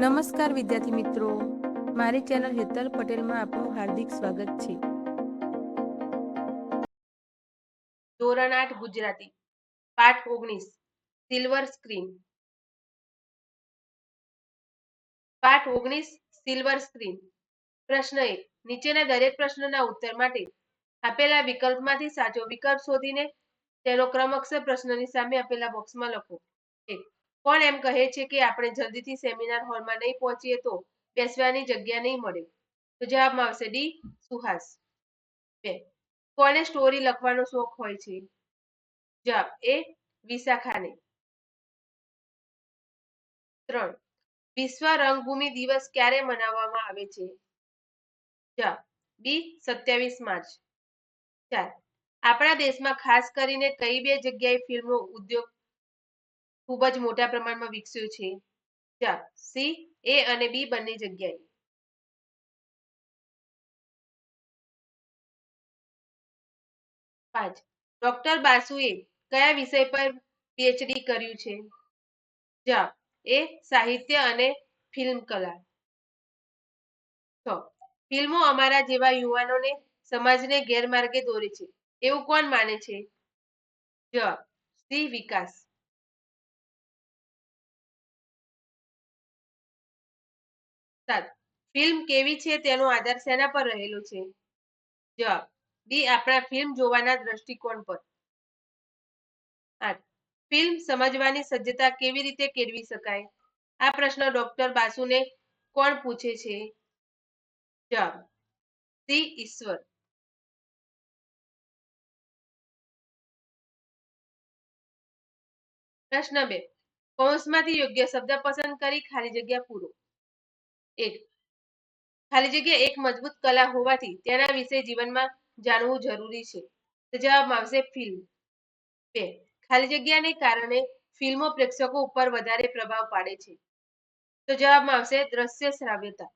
નમસ્કાર વિદ્યાર્થી મિત્રો. મારી ચેનલ હેતલ પટેલમાં આપનું હાર્દિક સ્વાગત છે. ધોરણ આઠ ગુજરાતી. પાઠ ઓગણીસ. Silver screen. પાઠ ઓગણીસ, સિલ્વર સ્ક્રીન. પ્રશ્ન એક. નીચેના દરેક પ્રશ્નના ઉત્તર માટે આપેલા વિકલ્પમાંથી સાચો વિકલ્પ શોધીને તેનો ક્રમ અક્ષર પ્રશ્નની સામે આપેલા બોક્સમાં લખો. એક. કોણ એમ કહે છે કે આપણે જલ્દીથી સેમિનાર હોલમાં નહીં પહોંચીએ તો બેસવાની જગ્યા નહીં મળે? તો જવાબમાં આવશે ડી, સુહાસ. બે. કોને સ્ટોરી લખવાનો શોખ હોય છે? જવાબ એ, વિશાખાને. ત્રણ. વિશ્વ રંગભૂમિ દિવસ ક્યારે મનાવવામાં આવે છે? જવાબ બી, સત્યાવીસ માર્ચ. ચાર. આપણા દેશમાં ખાસ કરીને કઈ બે જગ્યાએ ફિલ્મો, ઉદ્યોગ ખૂબ જ મોટા પ્રમાણમાં વિકસ્યું છે. જવાબ સી, એ અને બી બંને જગ્યાએ. પાંચ. ડોક્ટર બાસુએ કયા વિષય પર પીએચડી કર્યું છે? જવાબ, એ સાહિત્ય અને ફિલ્મ કલા. છ. ફિલ્મો અમારા જેવા યુવાનોને સમાજને ગેરમાર્ગે દોરે છે. એવું કોણ માને છે? જવાબ, સી, વિકાસ. સાત ફિલ્મ કેવી છે તેનો આધાર શેના પર રહેલો છે? જવાબ બી આપણા ફિલ્મ જોવાના દ્રષ્ટિકોણ પર. આઠ, ફિલ્મ સમજવાની સજ્જતા કેવી રીતે કેળવી શકાય? આ પ્રશ્ન ડોક્ટર બાસુને કોણ પૂછે છે? જવાબ, સી, ઈશ્વર. પ્રશ્ન બે, કૌંસમાંથી યોગ્ય શબ્દ પસંદ કરી ખાલી જગ્યા પૂરો. એક. ખાલી જગ્યા એક મજબૂત કલા હોવાથી તેના વિશે જીવનમાં જાણવું જરૂરી છે. તો જવાબ આવશે ફિલ્મ. બે. ખાલી જગ્યાને કારણે ફિલ્મો પ્રેક્ષકો ઉપર વધારે પ્રભાવ પાડે છે. તો જવાબમાં આવશે દ્રશ્ય શ્રાવ્યતા.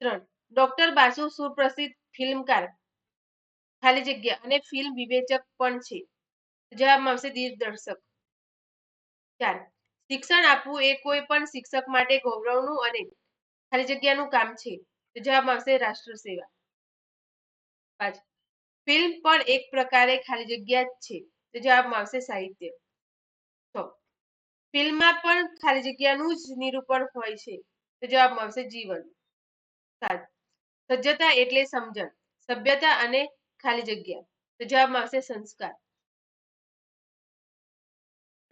ત્રણ. ડોક્ટર બાસુ સુપ્રસિદ્ધ ફિલ્મકાર. ખાલી જગ્યા અને ફિલ્મ વિવેચક પણ છે. જવાબમાં આવશે દિગ્દર્શક. ચાર. શિક્ષણ આપવું એ કોઈ પણ શિક્ષક માટે ગૌરવનું અને ખાલી જગ્યાનું કામ છે. તો જવાબમાં આવશે રાષ્ટ્ર સેવા. ફિલ્મ પણ એક પ્રકારે ખાલી જગ્યા જ છે. તો જવાબમાં આવશે સાહિત્ય. ફિલ્મમાં પણ ખાલી જગ્યાનું જ નિરૂપણ હોય છે. તો જવાબમાં આવશે જીવન. સજ્જતા એટલે સમજણ. સભ્યતા અને ખાલી જગ્યા. તો જવાબમાં આવશે સંસ્કાર.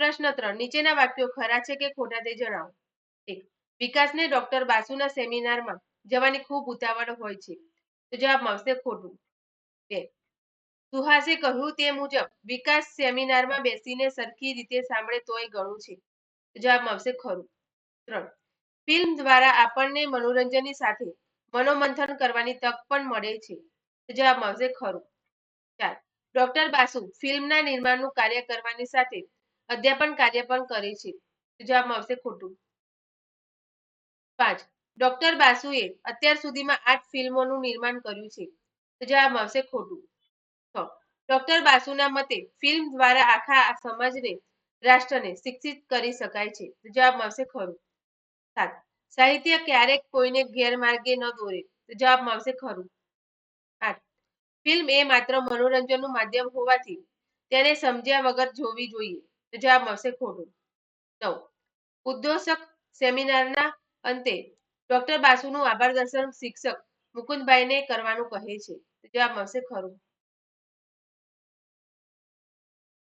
પ્રશ્ન ત્રણ. નીચેના વાક્યો ખરા છે કે ખોટા તે જણાવો. એક, વિકાસને ડોક્ટર બાસુના સેમિનારમાં જવાની ખૂબ ઉતાવળ હોય છે. તો જવાબ આવશે ખોટું. બે, સુહાસે કહ્યું તે મુજબ વિકાસ સેમિનારમાં બેસીને સરખી રીતે સાંભળે તોય ઘણું છે. જવાબ આવશે ખરું. ત્રણ, ફિલ્મ દ્વારા આપણને મનોરંજનની સાથે મનોમંથન કરવાની તક પણ મળે છે. જવાબ આવશે ખરું. ચાર, ડોક્ટર બાસુ ફિલ્મના નિર્માણનું કાર્ય કરવાની સાથે અધ્યાપન કાર્ય પણ કરે છે. જવાબ આવશે ખોટું. પાંચ. ડોક્ટર બાસુએ અત્યાર સુધીમાં આઠ ફિલ્મોનું નિર્માણ કર્યું છે. જવાબ આવશે ખોટું. છ. ડોક્ટર બાસુના મતે ફિલ્મ દ્વારા આખા સમાજને, રાષ્ટ્રને શિક્ષિત કરી શકાય છે. જવાબ આવશે ખરું. સાત. સાહિત્ય ક્યારેક કોઈને ગેરમાર્ગે ન દોરે. તો જવાબમાં આવશે ખરું. આઠ. ફિલ્મ એ માત્ર મનોરંજનનું માધ્યમ હોવાથી, તેને સમજ્યા વગર જોવી જોઈએ. તો જવાબ આવશે ખોટું. નવ ઉદ્ઘોષક સેમિનારના અંતે ડોક્ટર બાસુનું આભાર દર્શન શિક્ષક મુકુંદભાઈને કરવાનું કહે છે. જવાબ આવશે ખરું.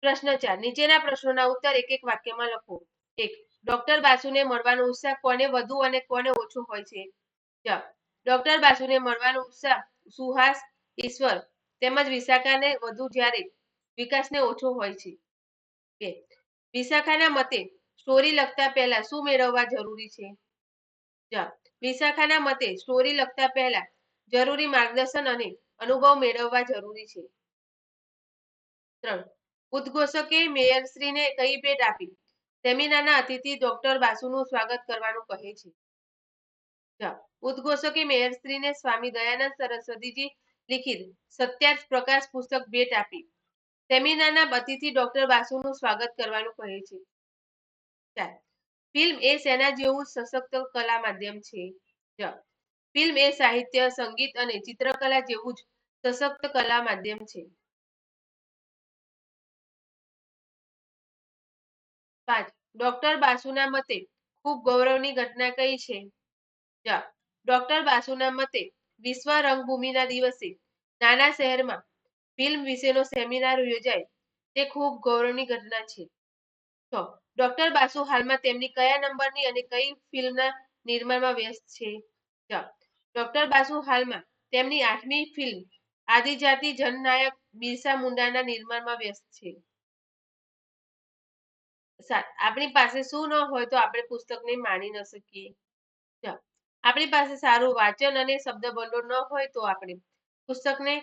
પ્રશ્ન ચાર, નીચેના પ્રશ્નોના ઉત્તર એક એક વાક્યમાં લખો. એક ડોક્ટર બાસુને મળવાનો ઉત્સાહ કોને વધુ અને કોને ઓછો હોય છે? જવાબ ડોક્ટર બાસુને મળવાનો ઉત્સાહ સુહાસ, ઈશ્વર તેમજ વિશાખાને વધુ જ્યારે વિકાસને ઓછો હોય છે. બે વિશાખાના મતે સ્ટોરી લખતા પહેલા શું મેળવવા જરૂરી છે? વિશાખાના મતે સ્ટોરી લખતા પહેલા જરૂરી માર્ગદર્શન અને અનુભવ મેળવવા જરૂરી છે. ત્રણ. ઉદ્ઘોષકે મેયરશ્રીને કઈ ભેટ આપી? સેમિનારના અતિથિ ડોક્ટર બાસુનું સ્વાગત કરવાનું કહે છે. ઉદ્ઘોષકે મેયરશ્રીને સ્વામી દયાનંદ સરસ્વતીજી લિખિત સત્યાર્થ પ્રકાશ પુસ્તક ભેટ આપી. સેમિનારના અતિથિ ડોક્ટર બાસુનું સ્વાગત કરવાનું કહે છે. ફિલ્મ એ સેના જેવું સશક્ત કલા માધ્યમ છે. ફિલ્મ એ સાહિત્ય, સંગીત અને ચિત્રકલા જેવું જ સશક્ત કલા માધ્યમ છે. પાંચ. ડોક્ટર બાસુના મતે ખૂબ ગૌરવની ઘટના કઈ છે? ડોક્ટર બાસુના મતે વિશ્વ રંગભૂમિના દિવસે નાના શહેરમાં ફિલ્મ વિશેનો સેમિનાર યોજાય. તે ખૂબ ગૌરવની ઘટના છે. છ. ડોક્ટર બાસુ હાલમાં તેમની કયા નંબરની અને કઈ ફિલ્મના નિર્માણમાં વ્યસ્ત છે? ડોક્ટર બાસુ હાલમાં તેમની આઠમી ફિલ્મ આદિજાતિ જનનાયક બિરસા મુંડાના નિર્માણમાં વ્યસ્ત છે. આપણી પાસે શું ન હોય તો આપણે પુસ્તકને માણી ન શકીએ. આપણી પાસે સારું વાંચન અને શબ્દ ભંડોળ ન હોય તો આપણે પુસ્તકને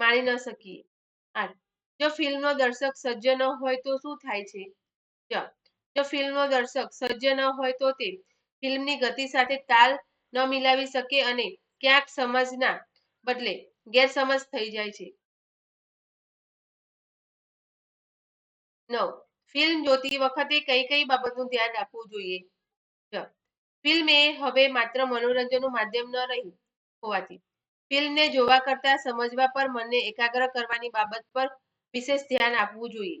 માણી ન શકીએ. આઠ જો ફિલ્મનો દર્શક સજ્જ ન હોય તો શું થાય છે? જ. ફિલ્મનો દર્શક સજ્જ ન હોય તો તે ફિલ્મની ગતિ સાથે તાલ ન મિલાવી શકે અને ક્યાંક સમજના બદલે ગેરસમજ થઈ જાય છે. નવ. ફિલ્મ જોતી વખતે કઈ કઈ બાબતનું ધ્યાન રાખવું જોઈએ? ફિલ્મ એ હવે માત્ર મનોરંજનનું માધ્યમ ન રહ્યું હોવાથી. ફિલ્મને જોવા કરતા સમજવા પર મનને એકાગ્ર કરવાની બાબત પર વિશેષ ધ્યાન આપવું જોઈએ.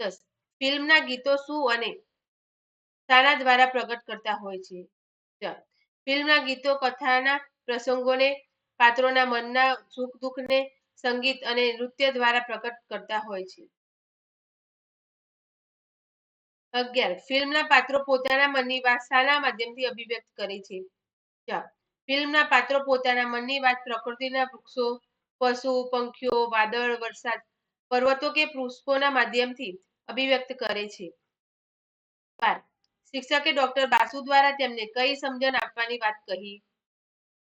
દસ, ફિલ્મના ગીતો શું અને શાના દ્વારા પ્રગટ કરતા હોય છે? ફિલ્મના ગીતો કથાના પ્રસંગોને, પાત્રોના મનના સુખ દુઃખને, સંગીત અને નૃત્ય દ્વારા પ્રગટ કરતા હોય છે. અગિયાર, ફિલ્મના પાત્રો પોતાના મનની વાત શાના માધ્યમથી અભિવ્યક્ત કરે છે. જ ફિલ્મના પાત્રો પોતાના મનની વાત, પ્રકૃતિના વૃક્ષો, પશુ, પંખીઓ, વાદળ, વરસાદ, પર્વતો કે પુષ્પોના માધ્યમથી અભિવ્યક્ત કરે છે. બાર શિક્ષકે ડોક્ટર બાસુ દ્વારા તેમને કઈ સમજણ આપવાની વાત કહી?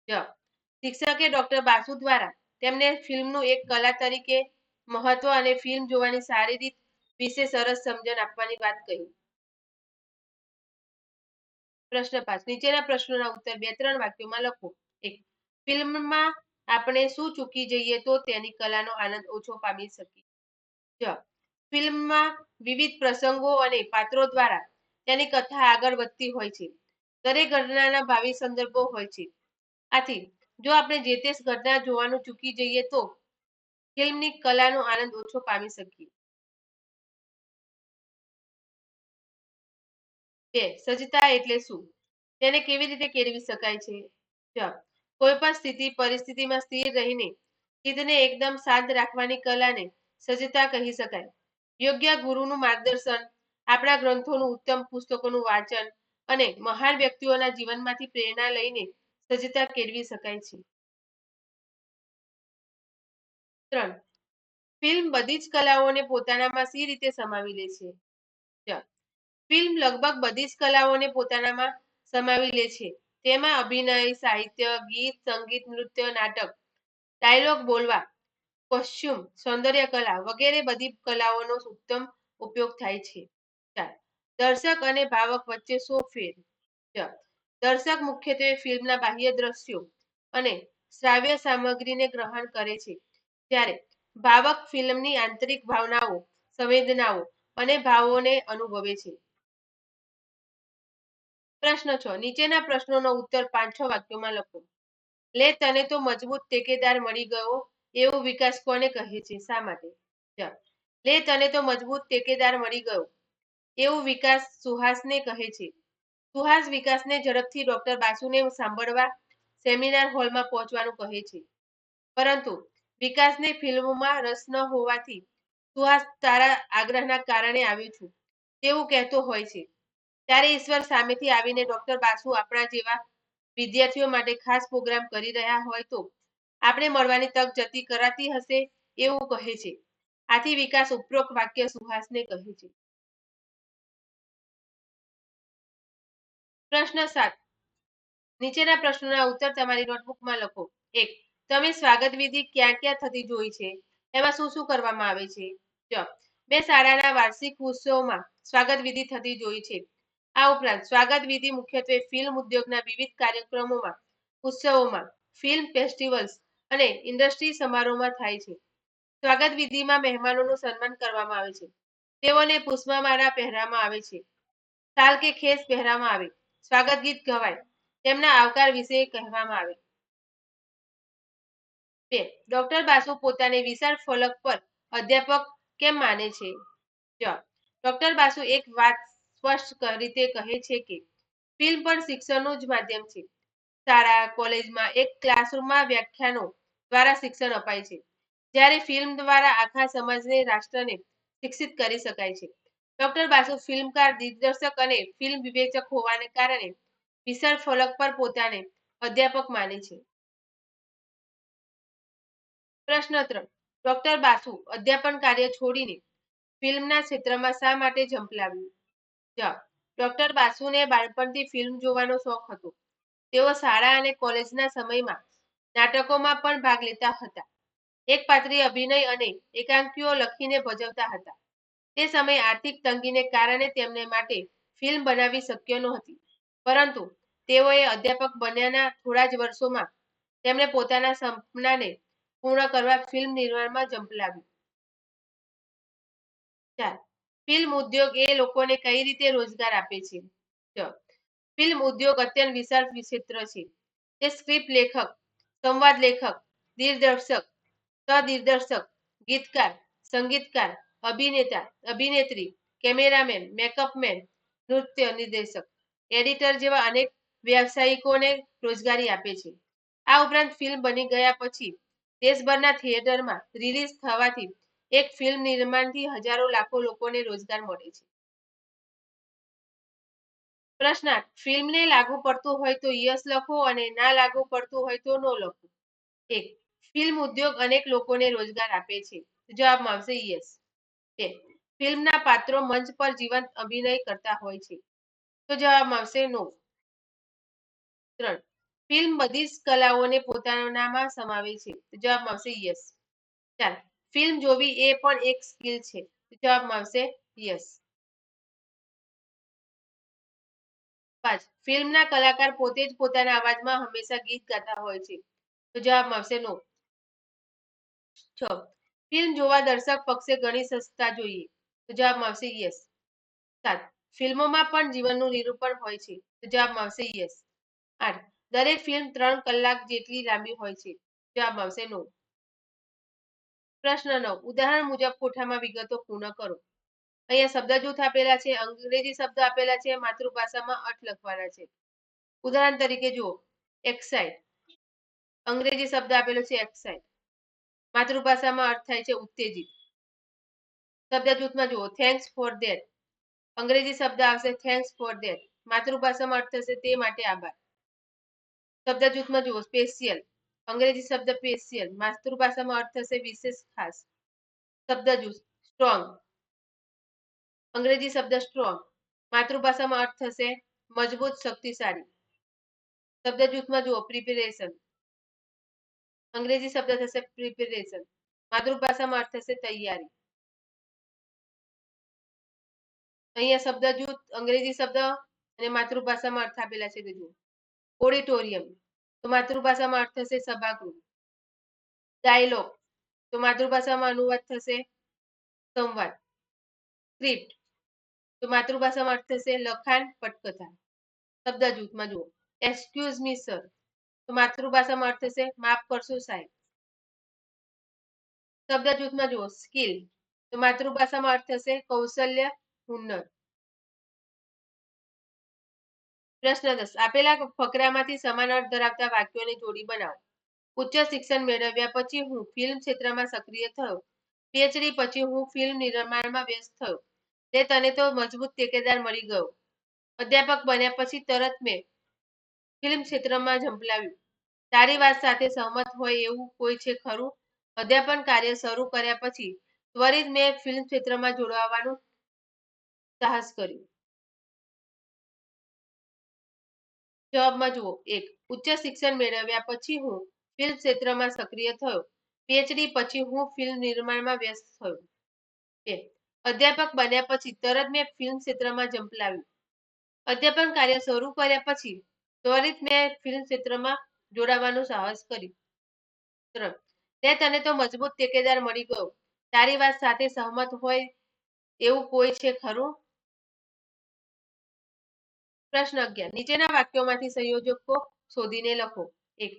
જ, શિક્ષકે ડોક્ટર બાસુ દ્વારા તેમને ફિલ્મનું એક કલા તરીકે મહત્વ અને ફિલ્મ જોવાની સારી રીત વિશે સરસ સમજણ આપવાની વાત કહી. પ્રશ્ન પાંચ. નીચેના પ્રશ્નોના ઉત્તર બે, ત્રણ વાક્યોમાં લખો. એક, ફિલ્મમાં આપણે શું ચૂકી જઈએ તો તેની કલાનો આનંદ ઓછો પામી શકીએ. ફિલ્મમાં વિવિધ પ્રસંગો અને પાત્રો દ્વારા તેની કથા આગળ વધતી હોય છે. દરેક ઘટનાના ભાવિ સંદર્ભો હોય છે. આથી, જો આપણે જે તે ઘટના જોવાનું ચૂકી જઈએ તો ફિલ્મની કલાનો આનંદ ઓછો પામી શકીએ. બે સજ્જતા એટલે શું? તેને કેવી રીતે કેળવી શકાય છે? જવાબ કોઈ પણ સ્થિતિ, પરિસ્થિતિમાં સ્થિર રહીને ચિત્તને એકદમ શાંત રાખવાની કલાને સજ્જતા કહી શકાય. યોગ્ય ગુરુનું માર્ગદર્શન, આપણા ગ્રંથોનું ઉત્તમ પુસ્તકોનું વાંચન અને મહાન વ્યક્તિઓના જીવનમાંથી પ્રેરણા લઈને સજ્જતા કેળવી શકાય છે. ત્રણ, ફિલ્મ બધી જ કલાઓને પોતાનામાં સી રીતે સમાવી લે છે? ફિલ્મ લગભગ બધી જ કલાઓને પોતાનામાં સમાવી લે છે. તેમાં અભિનય, સાહિત્ય, ગીત, સંગીત, નૃત્ય, નાટક, ડાયલોગ, બોલવા, કોસ્ચ્યુમ, સૌંદર્ય કલા વગેરે બધી કલાઓનો ઉત્તમ ઉપયોગ થાય છે. ચાર, દર્શક અને ભાવક વચ્ચે શો ફેર? દર્શક મુખ્યત્વે ફિલ્મના બાહ્ય દ્રશ્યો અને શ્રાવ્ય સામગ્રીને ગ્રહણ કરે છે. જ્યારે ભાવક ફિલ્મની આંતરિક ભાવનાઓ, સંવેદનાઓ અને ભાવોને અનુભવે છે. પ્રશ્ન છ. નીચેના પ્રશ્નોનો ઉત્તર પાંચ છ વાક્યોમાં લખો. લે, તને તો મજબૂત ટેકેદાર મળી ગયો એવો વિકાસ કોને કહે છે? શા માટે? લે, તને તો મજબૂત ટેકેદાર મળી ગયો એવું વિકાસ સુહાસને કહે છે. સુહાસ વિકાસને ઝડપથી ડોક્ટર બાસુને સાંભળવા સેમિનાર હોલમાં પહોંચવાનું કહે છે. પરંતુ વિકાસને ફિલ્મમાં રસ ન હોવાથી સુહાસ તારા આગ્રહના કારણે આવ્યો છું. તેવું કહેતો હોય છે. ત્યારે ઈશ્વર સામેથી આવીને ડોક્ટર બાસુ આપણા જેવા વિદ્યાર્થીઓ માટે ખાસ પ્રોગ્રામ કરી રહ્યા હોય તો આપણે મળવાની તક જતી કરાતી હશે એવું કહે છે. આથી વિકાસ ઉપરોક્ત વાક્ય સુહાસને કહે છે. પ્રશ્ન સાત. નીચેના પ્રશ્નોના ઉત્તર તમારી નોટબુકમાં લખો. એક. તમે સ્વાગત વિધિ ક્યાં ક્યાં થતી જોઈ છે? એમાં શું શું કરવામાં આવે છે? બે શાળાના વાર્ષિક ઉત્સવમાં સ્વાગત વિધિ થતી જોઈ છે. આ ઉપરાંત સ્વાગત વિધિ મુખ્યત્વે ફિલ્મ ઉદ્યોગના વિવિધ કાર્યક્રમોમાં, ઉત્સવોમાં ફિલ્મ ફેસ્ટિવલ્સ અને ઇન્ડસ્ટ્રી સમારોહમાં થાય છે. સ્વાગત વિધિમાં મહેમાનોનું સન્માન કરવામાં આવે છે. તેઓને પુષ્પમાળા પહેરવામાં આવે છે. સાલ કે ખેસ પહેરવામાં આવે. સ્વાગત ગીત ગવાય. તેમના આવકાર વિશે કહેવામાં આવે. બે, ડોક્ટર બાસુ પોતાને વિશાળ ફલક પર અધ્યાપક કેમ માને છે? જવાબ ડોક્ટર બાસુ એક વાત સ્પષ્ટ રીતે કહે છે કે ફિલ્મ પણ શિક્ષણનું જ માધ્યમ છે. શાળા, કોલેજમાં એક ક્લાસરૂમમાં વ્યાખ્યાનો દ્વારા શિક્ષણ અપાય છે. જ્યારે ફિલ્મ દ્વારા આખા સમાજને, રાષ્ટ્રને શિક્ષિત કરી શકાય છે. ડોક્ટર બાસુ ફિલ્મકાર, દિગ્દર્શક અને ફિલ્મ વિવેચક હોવાને કારણે વિશાળ ફલક પર પોતાને અધ્યાપક માને છે. પ્રશ્ન ત્રણ. ડોક્ટર બાસુ અધ્યાપન કાર્ય છોડીને ફિલ્મના ક્ષેત્રમાં શા માટે ઝંપલાવ્યું ડોક્ટર બાસુને બાળપણથી ફિલ્મ જોવાનો શોખ હતો. તેઓ શાળા અને કોલેજના સમયમાં નાટકોમાં પણ ભાગ લેતા હતા. એક પાત્રી અભિનય અને એકાંકીઓ લખીને ભજવતા હતા. તે સમયે આર્થિક તંગીને કારણે તેમને માટે ફિલ્મ બનાવી શક્ય નહોતી. પરંતુ તેઓએ અધ્યાપક બન્યાના થોડા જ વર્ષોમાં તેમણે પોતાના સપનાને પૂર્ણ કરવા ફિલ્મ નિર્માણમાં ઝંપલાવ્યું ચાર. ફિલ્મ ઉદ્યોગ એ લોકોને કઈ રીતે રોજગાર આપે છે? ફિલ્મ ઉદ્યોગ અત્યંત વિશાળ ક્ષેત્ર છે. તે સ્ક્રિપ્ટ લેખક, સંવાદ લેખક, દિગ્દર્શક, સદિગ્દર્શક, ગીતકાર, સંગીતકાર, અભિનેતા, અભિનેત્રી, કેમેરામેન, મેકઅપમેન, નૃત્ય નિર્દેશક, એડિટર જેવા અનેક વ્યાવસાયિકોને રોજગારી આપે છે. આ ઉપરાંત ફિલ્મ બની ગયા પછી દેશભરના થિયેટરમાં રિલીઝ થવાથી એક ફિલ્મ નિર્માણથી હજારો લાખો લોકોને રોજગાર મળે છે. પ્રશ્ન ફિલ્મને લાગુ પડતું હોય તો યસ લખો અને ના લાગુ પડતું હોય તો નો લખો. એક, ફિલ્મ ઉદ્યોગ અનેક લોકોને રોજગાર આપે છે. જવાબમાં આવશે યસ. બે, ફિલ્મના પાત્રો મંચ પર જીવંત અભિનય કરતા હોય છે. તો જવાબમાં આવશે નો. ત્રણ, ફિલ્મ બધી જ કલાઓને પોતાનામાં સમાવે છે. જવાબ આવશે યસ. ચાર ફિલ્મ જોવી એ પણ એક સ્કિલ છે. જવાબમાં આવશે યસ. પાંચ. ફિલ્મના કલાકાર પોતે જ પોતાના અવાજમાં હંમેશા ગીત ગાતા હોય છે. તો જવાબમાં આવશે નો. છ. ફિલ્મ જોવા દર્શક પક્ષે ઘણી સસ્તા જોઈએ. તો જવાબમાં આવશે યસ. સાત. ફિલ્મોમાં પણ જીવનનું નિરૂપણ હોય છે. તો જવાબમાં આવશે યસ. આઠ. દરેક ફિલ્મ ત્રણ કલાક જેટલી લાંબી હોય છે. જવાબ આવશે નો. પ્રશ્ન નવ ઉદાહરણ મુજબ, કોઠામાં વિગતો પૂર્ણ કરો. અહીંયા શબ્દ જૂથ આપેલા છે, અંગ્રેજી શબ્દ આપેલા છે, માતૃભાષામાં અર્થ લખવાના છે. ઉદાહરણ તરીકે જુઓ એક્સાઇડ અંગ્રેજી શબ્દ આપેલો છે એક્સાઇડ માતૃભાષામાં અર્થ થાય છે, ઉત્તેજિત. શબ્દ જૂથમાં જુઓ, થેન્ક્સ ફોર ધેટ. અંગ્રેજી શબ્દ આવશે, થેન્ક્સ ફોર ધેટ. માતૃભાષામાં અર્થ થશે, તે માટે આભાર. શબ્દ જૂથમાં જુઓ, સ્પેશિયલ. અંગ્રેજી શબ્દ સ્પેશિયલ માતૃભાષામાં અર્થ થશે વિશેષ ખાસ. શબ્દ જૂથ, સ્ટ્રોંગ. અંગ્રેજી શબ્દ સ્ટ્રોંગ. માતૃભાષામાં અર્થ થશે મજબૂત, શક્તિશાળી. શબ્દ જૂથમાં જુઓ પ્રિપેરેશન અંગ્રેજી શબ્દ થશે પ્રિપેરેશન માતૃભાષામાં અર્થ થશે તૈયારી. અહીંયા શબ્દ જૂથ, અંગ્રેજી શબ્દ અને માતૃભાષામાં અર્થ આપેલા છે તે ઓડિટોરિયમ તો માતૃભાષામાં અર્થ થશે સભાગૃહ ડાયલોગ તો માતૃભાષામાં અનુવાદ થશે સંવાદ સ્ક્રિપ્ટ તો માતૃભાષામાં અર્થ થશે લખાણ પટકથા શબ્દ જૂથમાં જુઓ એક્સક્યુઝ મી સર તો માતૃભાષામાં અર્થ થશે માફ કરશો, સાહેબ। શબ્દ જૂથમાં જુઓ સ્કિલ તો માતૃભાષામાં અર્થ થશે કૌશલ્ય, હુનર. પ્રશ્ન દસ. આપેલા ફકરામાંથી સમાન અર્થ ધરાવતા વાક્યોની જોડી બનાવો. ઉચ્ચ શિક્ષણ મેળવ્યા પછી હું ફિલ્મ ક્ષેત્રમાં સક્રિય થયો. પીએચડી પછી હું ફિલ્મ નિર્માણમાં વ્યસ્ત થયો. તે તને તો મજબૂત ટેકેદાર મળી ગયો. અધ્યાપક બન્યા પછી તરત મેં ફિલ્મ ક્ષેત્રમાં ઝંપલાવ્યું. તારી વાત સાથે સહમત હોય એવું કોઈ છે ખરું? અધ્યાપન કાર્ય શરૂ કર્યા પછી ત્વરિત મેં ફિલ્મ ક્ષેત્રમાં જોડાવાનું સાહસ કર્યું. જવાબમાં જુઓ. એક, ઉચ્ચ શિક્ષણ મેળવ્યા પછી હું ફિલ્મ ક્ષેત્રમાં સક્રિય થયો. પીએચડી પછી હું ફિલ્મ નિર્માણમાં વ્યસ્ત થયો. બે, અધ્યાપક બન્યા પછી તરત મેં ફિલ્મ ક્ષેત્રમાં ઝંપલાવ્યું અધ્યાપન કાર્ય શરૂ કર્યા પછી ત્વરિત મેં ફિલ્મ ક્ષેત્રમાં જોડાવાનું સાહસ કર્યું. ત્રણ તે તને તો મજબૂત ટેકેદાર મળી ગયો. તારી વાત સાથે સહમત હોય એવું કોઈ છે ખરું? પ્રશ્ન અગિયાર. નીચેના વાક્યોમાંથી સંયોજકો શોધીને લખો. એક,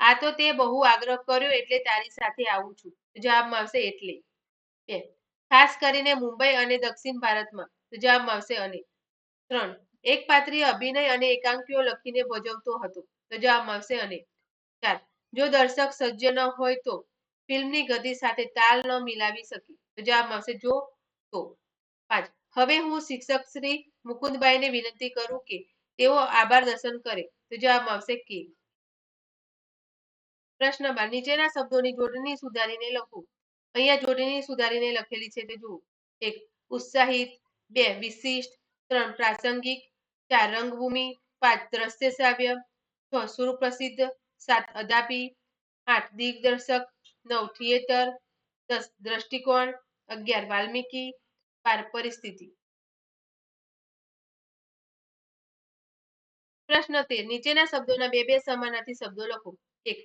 આ તો તે બહુ આગ્રહ કર્યો એટલે તારી સાથે આવું છું. જવાબમાં આવશે એટલે. બે, ખાસ કરીને મુંબઈ અને દક્ષિણ ભારતમાં. જવાબમાં આવશે અને. ત્રણ, એક પાત્રીય અભિનય અને એકાંકીઓ લખીને ભજવતો હતો. તો જવાબમાં આવશે અને. ચાર, જો દર્શક સજ્જ ન હોય તો ફિલ્મની ગતિ સાથે તાલ ન મિલાવી શકે. તો જવાબમાં આવશે જો તો. પાંચ હવે હું શિક્ષક શ્રી મુકુંદભાઈને વિનંતી કરું કે તેઓ આભાર દર્શન કરે, તો જવાબ આવશે કે પ્રશ્ન બાર નીચેના શબ્દોની જોડણી સુધારીને લખો. અહીંયા જોડણી સુધારીને લખેલી છે તે જુઓ. એક, ઉત્સાહિત. બે, વિશિષ્ટ. ત્રણ, પ્રાસંગિક. ચાર, રંગભૂમિ. પાંચ, દ્રશ્ય શ્રાવ્ય. છ સુપ્રસિદ્ધ સાત, અદાપી. આઠ, દિગ્દર્શક. નવ, થિયેટર. દસ, દ્રષ્ટિકોણ. અગિયાર, વાલ્મીકી. પરિસ્થિતિ પ્રશ્ન તેર. નીચેના શબ્દોના બે બે સમાનાર્થી શબ્દો લખો. એક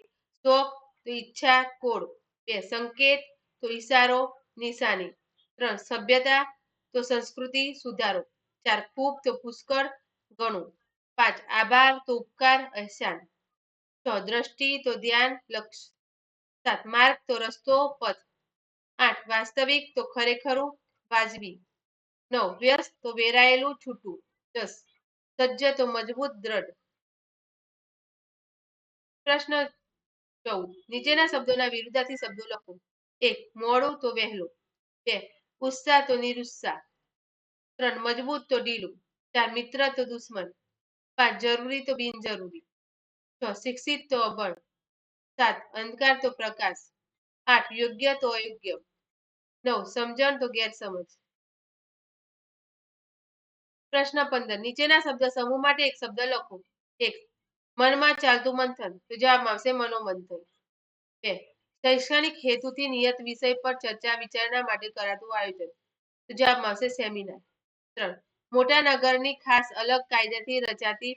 શોખ તો ઈચ્છા, કોડ. બે, સંકેત, તો ઈશારો, નિશાની. ત્રણ, સભ્યતા, તો સંસ્કૃતિ, સુધારો. ચાર, ખૂબ, તો પુષ્કળ, ગણો. પાંચ, આભાર, તો ઉપકાર, અહેસાન. છ, દ્રષ્ટિ, તો ધ્યાન, લક્ષ. સાત, માર્ગ, તો રસ્તો, પથ. આઠ, વાસ્તવિક, તો ખરેખરું વાજબી. નવ, વ્યસ્ત તો વેરાયેલું છૂટું. દસ, સજ્જ તો મજબૂત દ્રઢ. પ્રશ્ન ચૌદ, નીચેના શબ્દોના વિરુદ્ધાર્થી શબ્દો લખો. એક, મોડું તો વહેલું. બે, ઉત્સાહ તો નિરુત્સાહ. ત્રણ, મજબૂત તો ઢીલું. ચાર, મિત્ર તો દુશ્મન. પાંચ, જરૂરી તો બિનજરૂરી. છ, શિક્ષિત તો અભણ સાત, અંધકાર તો પ્રકાશ. આઠ, યોગ્ય તો અયોગ્ય. નવ સમજણ તો ગેરસમજ. પ્રશ્ન પંદર, નીચેના શબ્દ સમૂહ માટે એક શબ્દ લખો. એક, મનમાં ચાલતું મંથન, તો જવાબ આવશે મનોમંથન. બે, શૈક્ષણિક હેતુથી નિયત વિષય પર ચર્ચા વિચારણા માટે કરાતું આયોજન, તો જવાબ આવશે સેમિનાર. ત્રણ, મોટા નગરની ખાસ અલગ કાયદાથી રચાતી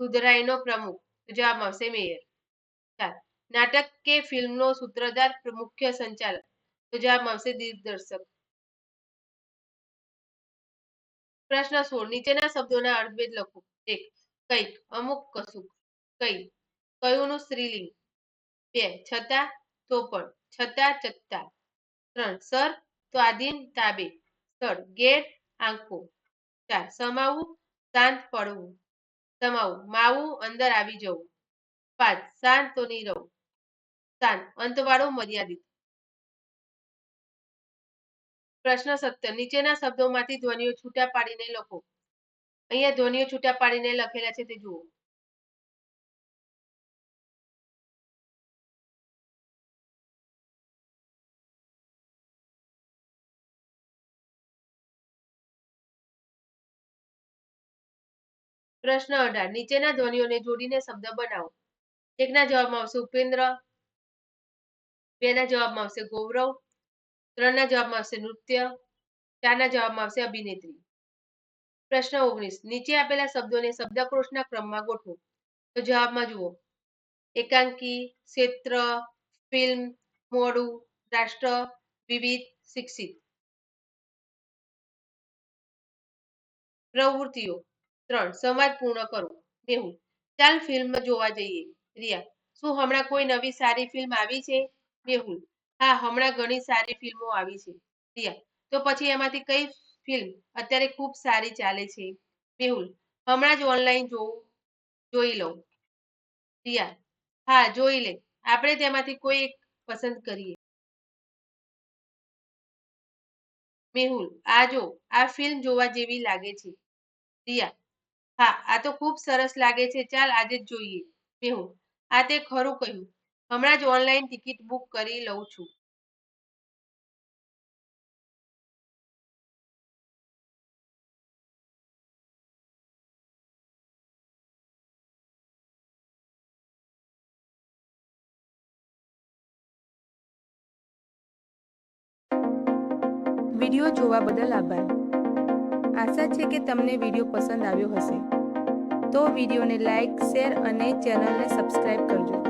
સુધરાઈનો પ્રમુખ, તો જવાબ આવશે મેયર. ચાર, નાટક કે ફિલ્મનો સૂત્રધાર મુખ્ય સંચાલક તો જવાબ આવશે દિગ્દર્શક. પ્રશ્ન સોળ. નીચેના શબ્દોના અર્થભેદ લખો. એક. કંઈક. અમુક કશુંક. કઈ. કયુંનું સ્ત્રીલિંગ. બે. છતાં તો પણ. છતાં છતાં ત્રણ. સર. તો તાબે. સ્થળ ગેટ આંખો. ચાર. સમાવું. શાંત પડવું. સમાવું. માવું. અંદર આવી જવું. પાંચ. શાંત તો નીરવ શાંત અંતવાળો મર્યાદિત. પ્રશ્ન સત્તર નીચેના શબ્દોમાંથી ધ્વનિઓ છૂટા પાડીને લખો. અહીંયા ધ્વનિઓ છૂટા પાડીને લખેલા છે તે જુઓ. પ્રશ્ન અઢાર, નીચેના ધ્વનિઓને જોડીને શબ્દ બનાવો. એકના જવાબમાં આવશે ઉપેન્દ્ર, બેના જવાબમાં આવશે ગૌરવ ત્રણના જવાબમાં આવશે નૃત્ય, ચારના જવાબમાં આવશે અભિનેત્રી. પ્રશ્ન ઓગણીસ, નીચે આપેલા શબ્દોને શબ્દકોશના ક્રમમાં ગોઠવો. તો જવાબમાં જુઓ. એકાંકી, ક્ષેત્ર, ફિલ્મ, મોડું, રાષ્ટ્ર, વિવિધ, શિક્ષિત. પ્રવૃત્તિઓ. ત્રણ, સંવાદ પૂર્ણ કરો. મેહુલ ચાલ ફિલ્મ જોવા જઈએ. રિયા, શું હમણાં કોઈ નવી સારી ફિલ્મ આવી છે? મેહુલ હા, હમણાં ઘણી સારી ફિલ્મો આવી છે. રિયા, તો પછી એમાંથી કઈ ફિલ્મ અત્યારે ખૂબ સારી ચાલે છે? મેહુલ, હમણાં જ ઓનલાઈન જોઉં જોઈ લઉં. રિયા, હા, જોઈ લે. આપણે તેમાંથી કોઈ એક પસંદ કરીએ. મેહુલ, આ જો, આ ફિલ્મ જોવા જેવી લાગે છે. રિયા, હા, આ તો ખૂબ સરસ લાગે છે. ચાલ આજે જ જોઈએ. મેહુલ, આ તે ખરું કહ્યું. હમણાં જ ઓનલાઈન ટિકિટ બુક કરી લઉં છું. વીડિયો જોવા બદલ આભાર. આશા છે કે તમને વીડિયો પસંદ આવ્યો હશે. તો વિડીયોને લાઈક, શેર અને ચેનલને સબસ્ક્રાઈબ કરજો.